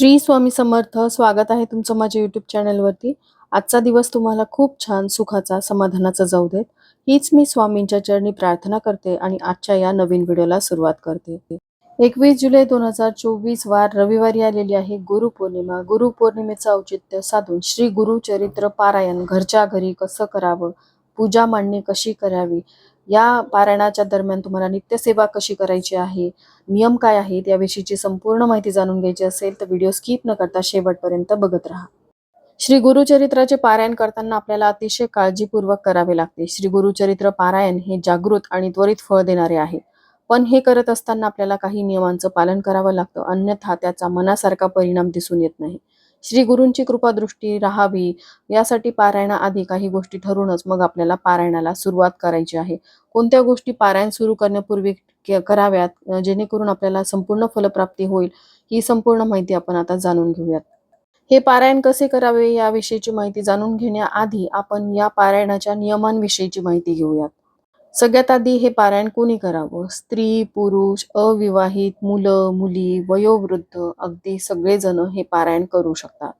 श्री स्वामी समर्थ स्वागत आहे तुमचं माझ्या युट्यूब चॅनलवरती आजचा दिवस तुम्हाला खूप छान सुखाचा समाधानाचा जाऊ देत. हीच मी स्वामींच्या चरणी प्रार्थना करते आणि आजच्या या नवीन व्हिडिओला सुरुवात करते. एकवीस जुलै दोन हजार चोवीस वार रविवारी आलेली आहे गुरुपौर्णिमा गुरुपौर्णिमेचं औचित्य साधून श्री गुरुचरित्र पारायण घरच्या घरी कसं करावं पूजा मांडणी कशी करावी या पारायणाच्या दरम्यान तुम्हाला नित्यसेवा कशी करायची आहे नियम काय आहेत याविषयीची संपूर्ण माहिती जाणून घ्यायची असेल तर व्हिडिओ स्किप न करता शेवटपर्यंत बघत राहा. श्री गुरुचरित्राचे पारायण करताना आपल्याला अतिशय काळजीपूर्वक करावे लागते. श्री गुरुचरित्र पारायण हे जागृत आणि त्वरित फळ देणारे आहे. पण हे करत असताना आपल्याला काही नियमांचं पालन करावं लागतं. अन्यथा त्याचा मनासारखा परिणाम दिसून येत नाही. श्री गुरूंची कृपादृष्टी राहावी यासाठी पारायणाआधी काही गोष्टी ठरूनच मग आपल्याला पारायणाला सुरुवात करायची आहे. कोणत्या गोष्टी पारायण सुरू करण्यापूर्वी कराव्यात जेणेकरून आपल्याला संपूर्ण फलप्राप्ती होईल ही संपूर्ण माहिती आपण आता जाणून घेऊयात. हे पारायण कसे करावे याविषयीची माहिती जाणून घेण्याआधी आपण या पारायणाच्या नियमांविषयीची माहिती घेऊयात. सगळ्यात आधी हे पारायण कोणी करावं? स्त्री पुरुष अविवाहित मुलं मुली वयोवृद्ध अगदी सगळेजण हे पारायण करू शकतात.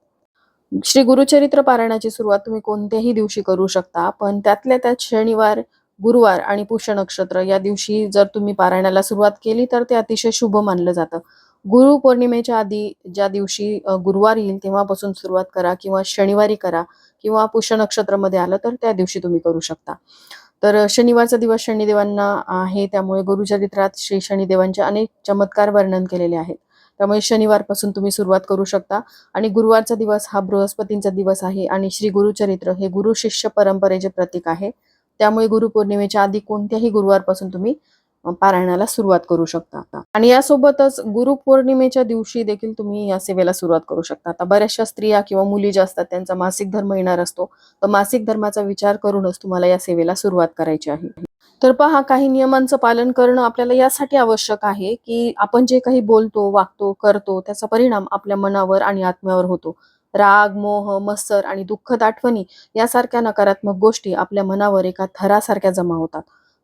श्री गुरुचरित्र पारायणाची सुरुवात तुम्ही कोणत्याही दिवशी करू शकता पण त्यातल्या त्यात शनिवार गुरुवार आणि पुष्य नक्षत्र या दिवशी जर तुम्ही पारायणाला सुरुवात केली तर ते अतिशय शुभ मानलं जातं. गुरु पौर्णिमेच्या आधी ज्या दिवशी गुरुवार येईल तेव्हापासून सुरुवात करा किंवा शनिवारी करा किंवा पुष्य नक्षत्रमध्ये आलं तर त्या दिवशी तुम्ही करू शकता. तर शनिवारचा दिवस शनिदेवांना आहे. त्यामुळे गुरुचरित्रात श्री शनिदेवांचे अनेक चमत्कार वर्णन केलेले आहेत. त्यामुळे शनिवारपासून तुम्ही सुरुवात करू शकता. आणि गुरुवारचा दिवस हा बृहस्पतींचा दिवस आहे आणि श्री गुरुचरित्र हे गुरु शिष्य परंपरेचे प्रतीक आहे. त्यामुळे गुरुपौर्णिमेच्या आधी कोणत्याही गुरुवारपासून तुम्ही पारायणाला सुरुवात करू शकता आणि यासोबतच गुरुपौर्णिमेच्या दिवशी देखील तुम्ही या सेवेला सुरुवात करू शकता. आता बऱ्याचशा स्त्रिया किंवा मुली ज्या असतात त्यांचा मासिक धर्म येणार असतो. तर मासिक धर्माचा विचार करूनच तुम्हाला या सेवेला सुरुवात करायची आहे. तर पहा काही नियमांचं पालन करणं आपल्याला यासाठी आवश्यक आहे की आपण जे काही बोलतो वागतो करतो त्याचा परिणाम आपल्या मनावर आणि आत्म्यावर होतो. राग मोह मत्सर आणि दुःखद आठवणी यासारख्या नकारात्मक गोष्टी आपल्या मनावर एका थरासारख्या जमा होतात.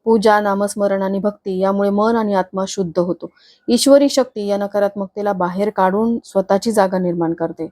पूजा नामस्मरण आणि भक्ती यामुळे मन आणि आत्मा शुद्ध होतो. ईश्वरी शक्ती या नकारात्मकतेला बाहेर काढून स्वतःची जागा निर्माण करते.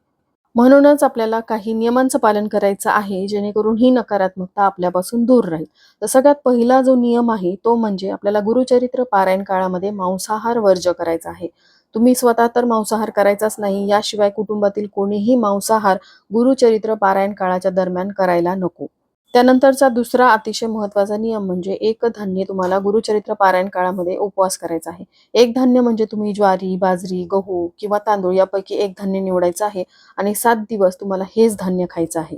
म्हणूनच आपल्याला काही नियमांचं पालन करायचं आहे जेणेकरून ही नकारात्मकता आपल्यापासून दूर राहील. तर सगळ्यात पहिला जो नियम आहे तो म्हणजे आपल्याला गुरुचरित्र पारायण काळामध्ये मांसाहार वर्ज करायचा आहे. तुम्ही स्वतः तर मांसाहार करायचाच नाही याशिवाय कुटुंबातील कोणीही मांसाहार गुरुचरित्र पारायण काळाच्या दरम्यान करायला नको. त्यानंतरचा दुसरा अतिशय महत्त्वाचा नियम म्हणजे एक धान्य तुम्हाला गुरुचरित्र पारायण काळामध्ये उपवास करायचा आहे. एक धान्य म्हणजे तुम्ही ज्वारी बाजरी गहू किंवा तांदूळ यापैकी एक धान्य निवडायचं आहे आणि सात दिवस तुम्हाला हेच धान्य खायचं आहे.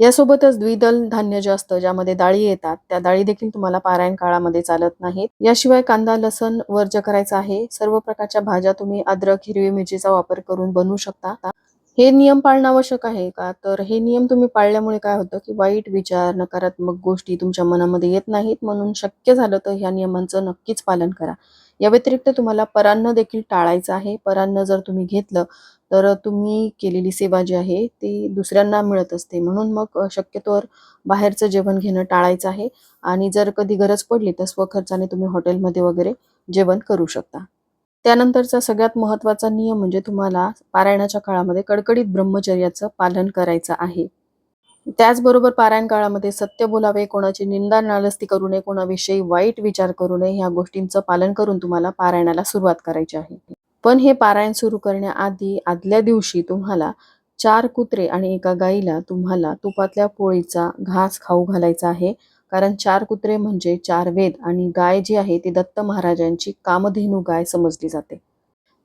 यासोबतच द्विदल धान्य जे असतं ज्यामध्ये डाळी येतात त्या डाळी देखील तुम्हाला पारायण काळामध्ये चालत नाहीत. याशिवाय कांदा लसण वर्ज करायचा आहे. सर्व प्रकारच्या भाज्या तुम्ही अद्रक हिरवी मिरचीचा वापर करून बनवू शकता. हे नियम पाळणं आवश्यक आहे का? तर हे नियम तुम्ही पाळल्यामुळे काय होतं की वाईट विचार नकारात्मक गोष्टी तुमच्या मनामध्ये येत नाहीत. म्हणून शक्य झालं तर ह्या नियमांचं नक्कीच पालन करा. या व्यतिरिक्त तुम्हाला परान्न देखील टाळायचं आहे. परान्न जर तुम्ही घेतलं तर तुम्ही केलेली सेवा जी आहे ती दुसऱ्यांना मिळत असते. म्हणून मग शक्यतोवर बाहेरचं जेवण घेणं टाळायचं आहे. आणि जर कधी गरज पडली तर स्वखर्चाने तुम्ही हॉटेलमध्ये वगैरे जेवण करू शकता. त्यानंतरचा सगळ्यात महत्त्वाचा नियम म्हणजे तुम्हाला पारायणाच्या काळामध्ये कडकडीत ब्रह्मचर्याचं पालन करायचं आहे. त्याचबरोबर पारायण काळामध्ये सत्य बोलावे कोणाची निंदा नालस्ती करू नये कोणाविषयी वाईट विचार करू नये ह्या गोष्टींचं पालन करून तुम्हाला पारायणाला सुरुवात करायची आहे. पण हे पारायण सुरू करण्याआधी आदल्या दिवशी तुम्हाला चार कुत्रे आणि एका गाईला तुम्हाला तुपातल्या पोळीचा घास खाऊ घालायचा आहे. कारण चार कुत्रे म्हणजे चार वेद आणि गाय जी आहे ती दत्त महाराजांची कामधेनू गाय समजली जाते.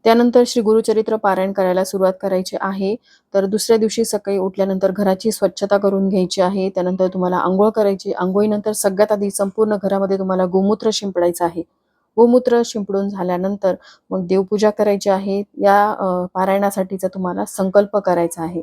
त्यानंतर श्री गुरुचरित्र पारायण करायला सुरुवात करायची आहे. तर दुसऱ्या दिवशी सकाळी उठल्यानंतर घराची स्वच्छता करून घ्यायची आहे. त्यानंतर तुम्हाला आंघोळ करायची आंघोळीनंतर सगळ्यात आधी संपूर्ण घरामध्ये तुम्हाला गोमूत्र शिंपडायचं आहे. गोमूत्र शिंपडून झाल्यानंतर मग देवपूजा करायची आहे. या पारायणासाठीचा तुम्हाला संकल्प करायचा आहे.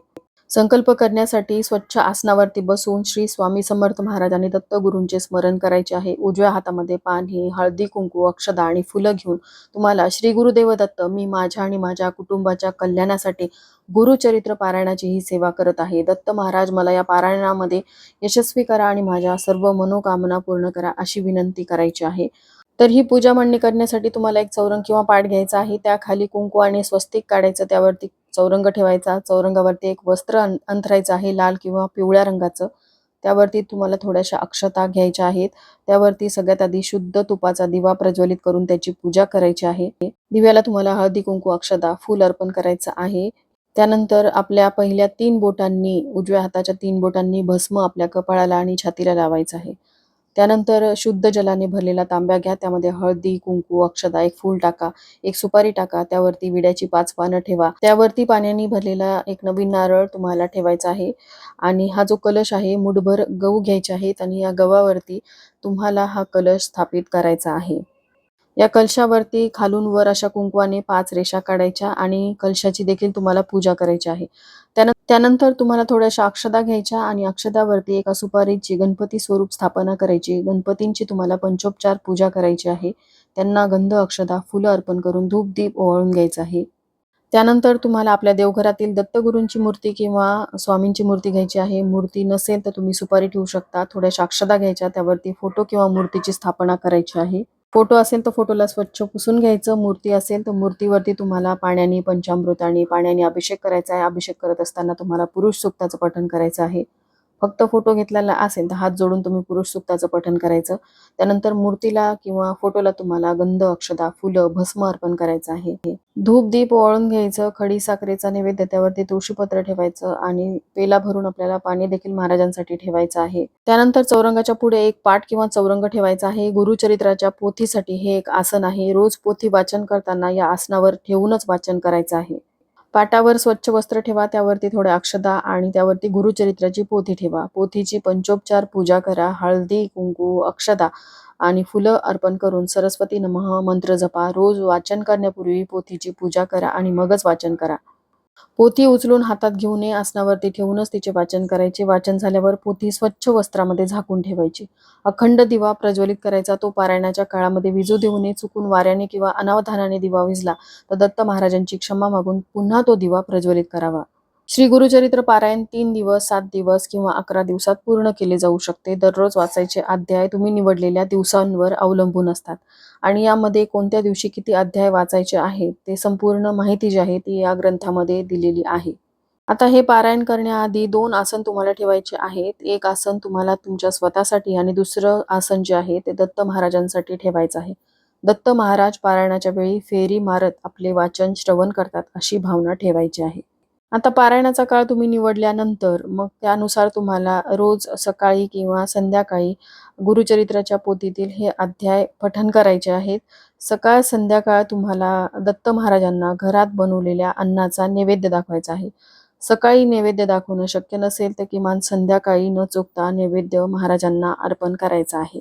संकल्प करण्यासाठी स्वच्छ आसनावरती बसून श्री स्वामी समर्थ महाराज आणि दत्तगुरूंचे स्मरण करायचे आहे. उजव्या हातामध्ये पाणी हळदी कुंकू अक्षदा आणि फुलं घेऊन तुम्हाला श्री गुरुदेव दत्त मी माझ्या आणि माझ्या कुटुंबाच्या कल्याणासाठी गुरुचरित्र पारायणाची ही सेवा करत आहे. दत्त महाराज मला या पारायणामध्ये यशस्वी करा आणि माझ्या सर्व मनोकामना पूर्ण करा अशी विनंती करायची आहे. तर ही पूजा मांडणी करण्यासाठी तुम्हाला एक चौरंग किंवा पाठ घ्यायचा आहे. त्याखाली कुंकू आणि स्वस्तिक काढायचं त्यावरती चौरंग ठेवायचा. चौरंगावरती एक वस्त्र अं- अंथरायचं आहे लाल किंवा पिवळ्या रंगाचं. त्यावरती तुम्हाला थोड्याशा अक्षता घ्यायच्या आहेत. त्यावरती सगळ्यात आधी शुद्ध तुपाचा दिवा प्रज्वलित करून त्याची पूजा करायची आहे. दिव्याला तुम्हाला हळदी कुंकू अक्षता फूल अर्पण करायचं आहे. त्यानंतर आपल्या पहिल्या तीन बोटांनी उजव्या हाताच्या तीन बोटांनी भस्म आपल्या कपाळाला आणि छातीला लावायचं आहे. त्यानंतर शुद्ध जलाने भरलेला तांब्या घ्या त्यामध्ये हळदी कुंकू अक्षदा एक फूल टाका एक सुपारी टाका त्यावरती विड्याची पाच पानं ठेवा. त्यावरती पाण्याने भरलेला एक नवीन नारळ तुम्हाला ठेवायचा आहे. आणि हा जो कलश आहे मुठभर गहू घ्यायचे आहेत आणि या गव्हावरती तुम्हाला हा कलश स्थापित करायचा आहे. या कलशावरती खालून वर अशा कुंकवाने पाच रेषा काढायच्या आणि कलशाची देखील तुम्हाला पूजा करायची आहे. त्यान त्यानंतर तुम्हाला थोड्याशा अक्षदा घ्यायच्या आणि अक्षदावरती एका सुपारीची गणपती स्वरूप स्थापना करायची. गणपतींची तुम्हाला पंचोपचार पूजा करायची आहे. त्यांना गंध अक्षदा फुलं अर्पण करून धूप दीप ओवाळून घ्यायचं आहे. त्यानंतर तुम्हाला आपल्या देवघरातील दत्तगुरूंची मूर्ती किंवा स्वामींची मूर्ती घ्यायची आहे. मूर्ती नसेल तर तुम्ही सुपारी ठेवू शकता. थोड्याशा अक्षदा घ्यायच्या. त्यावरती फोटो किंवा मूर्तीची स्थापना करायची आहे. फोटो असेल तर फोटोला स्वच्छ पुसून घ्यायचं. मूर्ती असेल तर मूर्तीवरती तुम्हाला पाण्याने पंचामृताने पाण्याने अभिषेक करायचा आहे. अभिषेक करत असताना तुम्हाला पुरुष सुक्ताचं पठण करायचं आहे. फक्त फोटो घेतलेला असेल तर हात जोडून तुम्ही पुरुष सुक्ताचं पठण करायचं. त्यानंतर मूर्तीला किंवा फोटोला तुम्हाला गंध अक्षदा फुलं भस्म अर्पण करायचं आहे. धूप दीप ओळून घ्यायचं खडी साखरेचा नैवेद्य त्यावरती तुळशीपत्र ठेवायचं आणि पेला भरून आपल्याला पाणी देखील महाराजांसाठी ठेवायचं आहे. त्यानंतर चौरंगाच्या पुढे एक पाठ किंवा चौरंग ठेवायचा आहे. गुरुचरित्राच्या पोथीसाठी हे एक आसन आहे. रोज पोथी वाचन करताना या आसनावर ठेवूनच वाचन करायचं आहे. पाटावर स्वच्छ वस्त्र ठेवा त्यावरती थोड्या अक्षदा आणि त्यावरती गुरुचरित्राची पोथी ठेवा. पोथीची पंचोपचार पूजा करा हळदी कुंकू अक्षदा आणि फुलं अर्पण करून सरस्वती नमः मंत्र जपा. रोज वाचन करण्यापूर्वी पोथीची पूजा करा आणि मगच वाचन करा. पोथी उचलून हातात घेऊ नये आसनावरती ठेवूनच तिचे वाचन करायचे. वाचन झाल्यावर पोथी स्वच्छ वस्त्रामध्ये झाकून ठेवायची. अखंड दिवा प्रज्वलित करायचा. तो पारायणाच्या काळामध्ये विजू देऊ नये चुकून वाऱ्याने किंवा अनावधानाने दिवा विजला तर दत्त महाराजांची क्षमा मागून पुन्हा तो दिवा प्रज्वलित करावा. श्री गुरुचरित्र पारायण तीन दिवस सात दिवस किंवा अकरा दिवसात पूर्ण केले जाऊ शकते. दररोज वाचायचे अध्याय तुम्ही निवडलेल्या दिवसांवर अवलंबून असतात. आणि यामध्ये कोणत्या दिवशी किती अध्याय वाचायचे आहेत ते संपूर्ण माहिती जी आहे ती या ग्रंथामध्ये दिलेली आहे. आता हे पारायण करण्याआधी दोन आसन तुम्हाला ठेवायचे आहेत. एक आसन तुम्हाला तुमच्या स्वतःसाठी आणि दुसरं आसन जे आहे ते दत्त महाराजांसाठी ठेवायचं आहे. दत्त महाराज पारायणाच्या वेळी फेरी मारत आपले वाचन श्रवण करतात अशी भावना ठेवायची आहे. आता पारायणाचा काळ तुम्ही निवडल्यानंतर मग त्यानुसार तुम्हाला रोज सकाळी किंवा संध्याकाळी गुरुचरित्राच्या पोथीतील हे अध्याय पठन करायचे आहेत. सकाळ संध्याकाळ तुम्हाला दत्त महाराजांना घरात बनवलेल्या अन्नाचा नैवेद्य दाखवायचा आहे. सकाळी नैवेद्य दाखवणं शक्य नसेल तर किमान संध्याकाळी न चुकता नैवेद्य महाराजांना अर्पण करायचा आहे.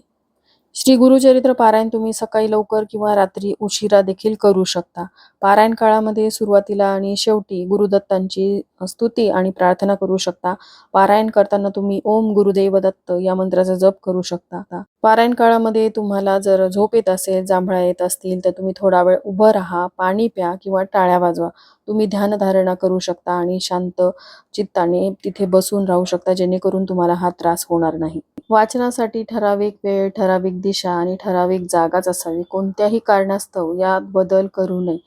श्री गुरुचरित्र पारायण तुम्ही सकाळी लवकर किंवा रात्री उशिरा देखील करू शकता. पारायण काळामध्ये सुरुवातीला आणि शेवटी गुरुदत्तांची स्तुती आणि प्रार्थना करू शकता. पारायण करताना तुम्ही ओम गुरुदेव दत्त या मंत्राचा जप करू शकता. पारायण काळामध्ये तुम्हाला जर झोप येत असेल जांभळा येत असतील तर तुम्ही थोडा वेळ उभं राहा पाणी प्या किंवा टाळ्या वाजवा. तुम्ही ध्यानधारणा करू शकता आणि शांत चित्ताने तिथे बसून राहू शकता जेणेकरून तुम्हाला हा त्रास होणार नाही. वाचनासाठी ठराविक वेळ ठराविक दिशा आणि ठराविक जागाच असावी. कोणत्याही कारणास्तव यात बदल करू नये.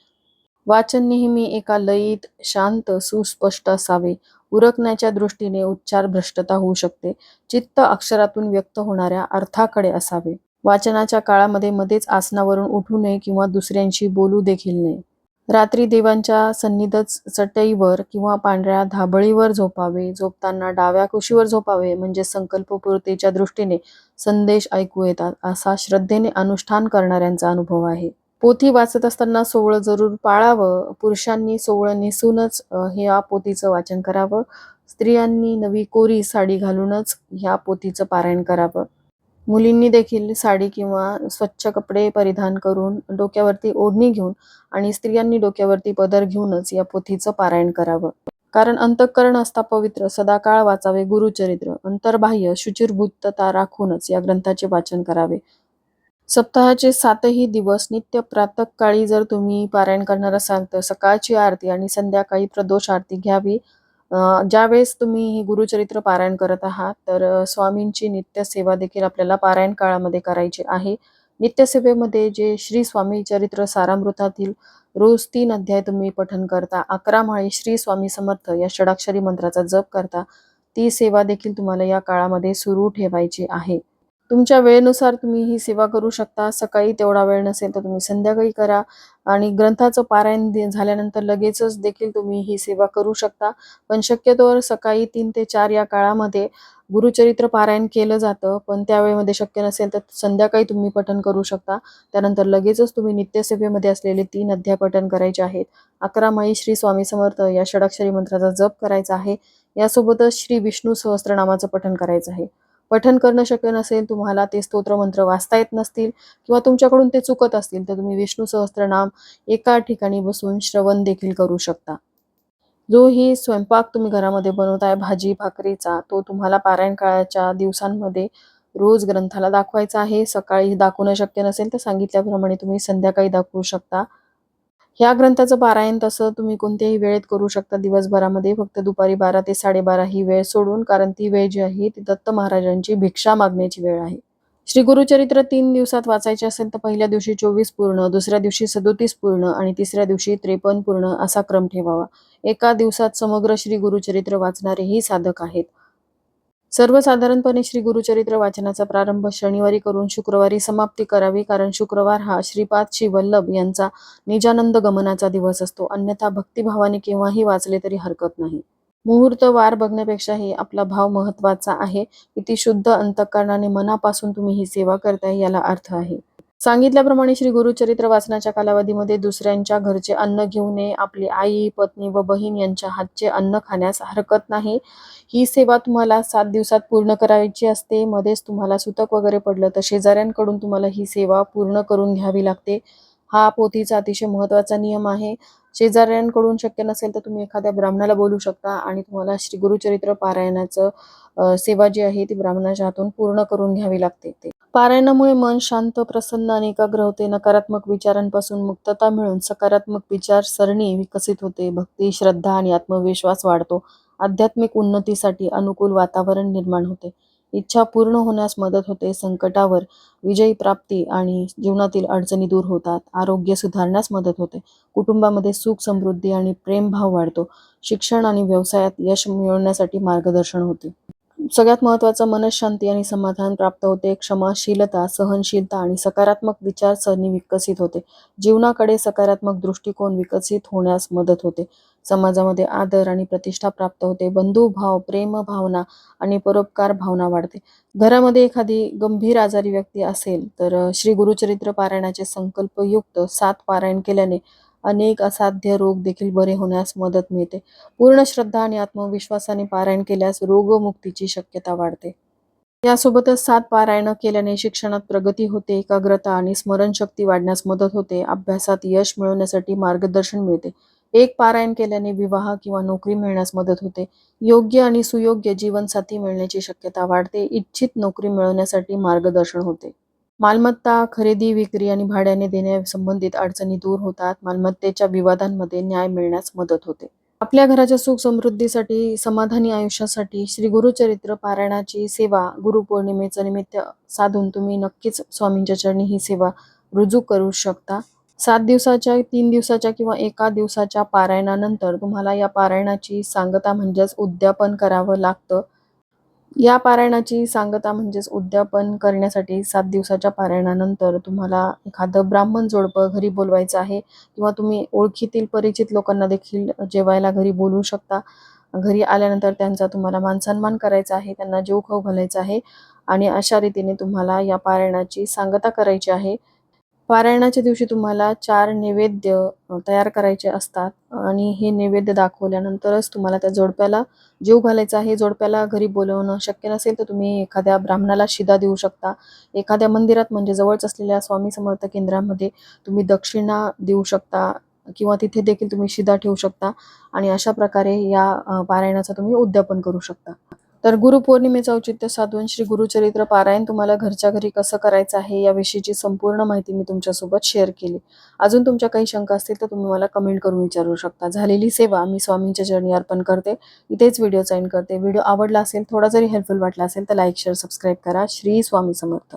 वाचन नेहमी एका लयीत शांत सुस्पष्ट असावे. उरकण्याच्या दृष्टीने उच्चार भ्रष्टता होऊ शकते. चित्त अक्षरातून व्यक्त होणाऱ्या अर्थाकडे असावे. वाचनाच्या काळामध्ये मध्येच आसनावरून उठू नये किंवा दुसऱ्यांशी बोलू देखील नये. रात्री देवांच्या सन्निधच चटईवर किंवा पांढऱ्या धाबळीवर झोपावे. झोपताना डाव्या कुशीवर झोपावे. म्हणजे संकल्पपूर्तीच्या दृष्टीने संदेश ऐकू येतात असा श्रद्धेने अनुष्ठान करणाऱ्यांचा अनुभव आहे. पोथी वाचत असताना सोवळं जरूर पाळावं. पुरुषांनी सोवळं नेसूनच हे या पोथीचं वाचन करावं. स्त्रियांनी नवी कोरी साडी घालूनच ह्या पोथीचं पारायण करावं. मुलींनी देखील साडी किंवा स्वच्छ कपडे परिधान करून डोक्यावरती ओढणी घेऊन आणि स्त्रियांनी डोक्यावरती पदर घेऊनच या पोथीचं पारायण करावं. कारण अंतःकरण असता पवित्र सदाकाळ वाचावे गुरुचरित्र. अंतर्बाह्य शुचिर्भूतता राखूनच या ग्रंथाचे वाचन करावे. सप्ताहाचे सातही दिवस नित्य प्रातःकाळी जर तुम्ही पारायण करणार असाल तर सकाळची आरती आणि संध्याकाळी प्रदोष आरती घ्यावी. ज्यावेळेस तुम्ही हे गुरुचरित्र पारायण करत आहात तर स्वामींची नित्य सेवा देखील आपल्याला पारायण काळामध्ये करायची आहे. नित्यसेवेमध्ये जे श्री स्वामी चरित्र सारामृतातील रोज तीन अध्याय तुम्ही पठन करता अकरा माळी श्री स्वामी समर्थ या षडाक्षरी मंत्राचा जप करता ती सेवा देखील तुम्हाला या काळामध्ये सुरू ठेवायची आहे. तुमच्या वेळेनुसार तुम्ही ही सेवा करू शकता. सकाळी तेवढा वेळ नसेल तर तुम्ही संध्याकाळी करा. आणि ग्रंथाचं पारायण झाल्यानंतर लगेचच देखील तुम्ही ही सेवा करू शकता. पण शक्यतोवर सकाळी तीन ते चार या काळामध्ये गुरुचरित्र पारायण केलं जातं. पण त्यावेळेमध्ये शक्य नसेल तर संध्याकाळी तुम्ही पठण करू शकता. त्यानंतर लगेचच तुम्ही नित्यसेवेमध्ये असलेले तीन अध्याय पठण करायचे आहेत. अकरा माळी श्री स्वामी समर्थ या षडाक्षरी मंत्राचा जप करायचा आहे. यासोबतच श्री विष्णू सहस्त्रनामाचं पठण करायचं आहे. पठन करणं शक्य नसेल तुम्हाला ते स्तोत्र मंत्र वाचता येत नसतील किंवा तुमच्याकडून ते चुकत असतील तर तुम्ही विष्णू सहस्त्रनाम एका ठिकाणी बसून श्रवण देखील करू शकता. जो ही स्वयंपाक तुम्ही घरामध्ये बनवताय भाजी भाकरीचा तो तुम्हाला पारायण काळाच्या दिवसांमध्ये रोज ग्रंथाला दाखवायचा आहे. सकाळी दाखवणं शक्य नसेल तर सांगितल्याप्रमाणे तुम्ही संध्याकाळी दाखवू शकता. ह्या ग्रंथाचं पारायण तसं तुम्ही कोणत्याही वेळेत करू शकता दिवसभरामध्ये. फक्त दुपारी बारा ते साडेबारा ही वेळ सोडून कारण ती वेळ जी आहे ती दत्त महाराजांची भिक्षा मागण्याची वेळ आहे. श्री गुरुचरित्र तीन दिवसात वाचायचे असेल तर पहिल्या दिवशी चोवीस पूर्ण दुसऱ्या दिवशी सदोतीस पूर्ण आणि तिसऱ्या दिवशी त्रेपन्न पूर्ण असा क्रम ठेवावा. एका दिवसात समग्र श्री गुरुचरित्र वाचणारेही साधक आहेत. सर्वसाधारणपणे श्री गुरुचरित्र वाचनाचा प्रारंभ शनिवारी करून शुक्रवारी समाप्ती करावी कारण शुक्रवार हा श्रीपाद श्री वल्लभ यांचा निजानंद गमनाचा दिवस असतो. अन्यथा भक्तिभावाने केव्हाही वाचले तरी हरकत नाही. मुहूर्त वार बघण्यापेक्षाही आपला भाव महत्त्वाचा आहे. किती शुद्ध अंतकरणाने मनापासून तुम्ही ही सेवा करताय याला अर्थ आहे. सांगितल्याप्रमाणे श्री गुरुचरित्र वाचनाच्या कालावधीमध्ये दुसऱ्यांच्या घरचे अन्न घेऊ नये आपली आई पत्नी व बहीण यांच्या हातचे अन्न खाण्यास हरकत नाही. ही सेवा तुम्हाला सात दिवसात पूर्ण करायची असते. मध्येच तुम्हाला सुतक वगैरे पडलं तर शेजाऱ्यांकडून तुम्हाला ही सेवा पूर्ण करून घ्यावी लागते. हा पोथीचा अतिशय महत्त्वाचा नियम आहे. शेजाऱ्यांकडून शक्य नसेल तर तुम्ही एखाद्या ब्राह्मणाला बोलू शकता आणि तुम्हाला श्री गुरुचरित्र पारायणाचं सेवा जी आहे ती ब्राह्मणाच्या हातून पूर्ण करून घ्यावी लागते. ते पारायणामुळे मन शांत प्रसन्न आणि एकाग्र होते. नकारात्मक विचारांपासून मुक्तता मिळून सकारात्मक विचारसरणी विकसित होते. भक्ती श्रद्धा आणि आत्मविश्वास वाढतो. आध्यात्मिक उन्नतीसाठी अनुकूल वातावरण निर्माण होते. इच्छा पूर्ण होण्यास मदत होते संकटावर विजयी प्राप्ती आणि जीवनातील अडचणी दूर होतात आरोग्य सुधारण्यास मदत होते. कुटुंबामध्ये सुख समृद्धी आणि प्रेमभाव वाढतो. शिक्षण आणि व्यवसायात यश मिळवण्यासाठी मार्गदर्शन होते. सगळ्यात महत्त्वाचं मनशांती आणि समाधान प्राप्त होते. क्षमाशीलता सहनशीलता आणि सकारात्मक विचारसरणी विकसित होते. जीवनाकडे सकारात्मक दृष्टिकोन विकसित होण्यास मदत होते. समाजामध्ये आदर आणि प्रतिष्ठा प्राप्त होते. बंधुभाव प्रेम भावना आणि परोपकार भावना वाढते. घरामध्ये एखादी गंभीर आजारी व्यक्ती असेल तर श्री गुरुचरित्र पारायणाचे संकल्पयुक्त सात पारायण केल्याने अनेक असाध्य रोग देखील बरे होण्यास मदत मिळते. पूर्ण श्रद्धा आणि आत्मविश्वासाने पारायण केल्यास रोगमुक्तीची शक्यता वाढते. यासोबतच सात पारायण केल्याने शिक्षणात प्रगती होते एकाग्रता आणि स्मरणशक्ती वाढण्यास मदत होते अभ्यासात यश मिळवण्यासाठी मार्गदर्शन मिळते. एक पारायण केल्याने विवाह किंवा नोकरी मिळण्यास मदत होते. योग्य आणि सुयोग्य जीवनसाथी मिळण्याची शक्यता वाढते. इच्छित नोकरी मिळवण्यासाठी मार्गदर्शन होते. मालमत्ता खरेदी विक्री आणि भाड्याने देण्यासंबंधित अडचणी दूर होतात. मालमत्तेच्या विवादांमध्ये न्याय मिळण्यास मदत होते. आपल्या घराच्या सुख समृद्धीसाठी समाधानी आयुष्यासाठी श्री गुरुचरित्र पारायणाची सेवा गुरुपौर्णिमेचं निमित्त साधून तुम्ही नक्कीच स्वामींच्या चरणी ही सेवा रुजू करू शकता. सात दिवसाच्या तीन दिवसाच्या किंवा एका दिवसाच्या पारायणानंतर तुम्हाला या पारायणाची सांगता म्हणजेच उद्यापन करावं लागतं. या पारायणाची सांगता म्हणजेच उद्यापन करण्यासाठी सात दिवसाच्या पारायणानंतर तुम्हाला एखादं ब्राह्मण जोडपं घरी बोलवायचं आहे किंवा तुम्ही ओळखीतील परिचित लोकांना देखील जेवायला घरी बोलवू शकता. घरी आल्यानंतर त्यांचा तुम्हाला मानसन्मान करायचा आहे त्यांना जेव खाऊ घालायचा आहे आणि अशा रीतीने तुम्हाला या पारायणाची सांगता करायची आहे. पारायणाच्या दिवशी तुम्हाला चार नैवेद्य तयार करायचे असतात. आणि हे नैवेद्य दाखवल्यानंतरच तुम्हाला त्या जोडप्याला जीव घालायचा आहे. जोडप्याला घरी बोलवणं शक्य नसेल तर तुम्ही एखाद्या ब्राह्मणाला शिदा देऊ शकता. एखाद्या मंदिरात म्हणजे जवळच असलेल्या स्वामी समर्थ केंद्रामध्ये तुम्ही दक्षिणा देऊ शकता किंवा तिथे देखील तुम्ही शिदा ठेवू शकता. आणि अशा प्रकारे या पारायणाचं तुम्ही उद्यापन करू शकता. तर गुरुपौर्णिमेचं औचित्य साधून श्री गुरुचरित्र पारायण तुम्हाला घरच्या घरी कसं करायचं आहे याविषयीची संपूर्ण माहिती मी तुमच्यासोबत शेअर केली. अजून तुमच्या काही शंका असतील तर तुम्ही मला कमेंट करून विचारू शकता. झालेली सेवा मी स्वामींच्या चरणी अर्पण करते. इथेच व्हिडिओ साईन करते. व्हिडिओ आवडला असेल थोडा जरी हेल्पफुल वाटला असेल तर लाईक शेअर सबस्क्राईब करा. श्री स्वामी समर्थ.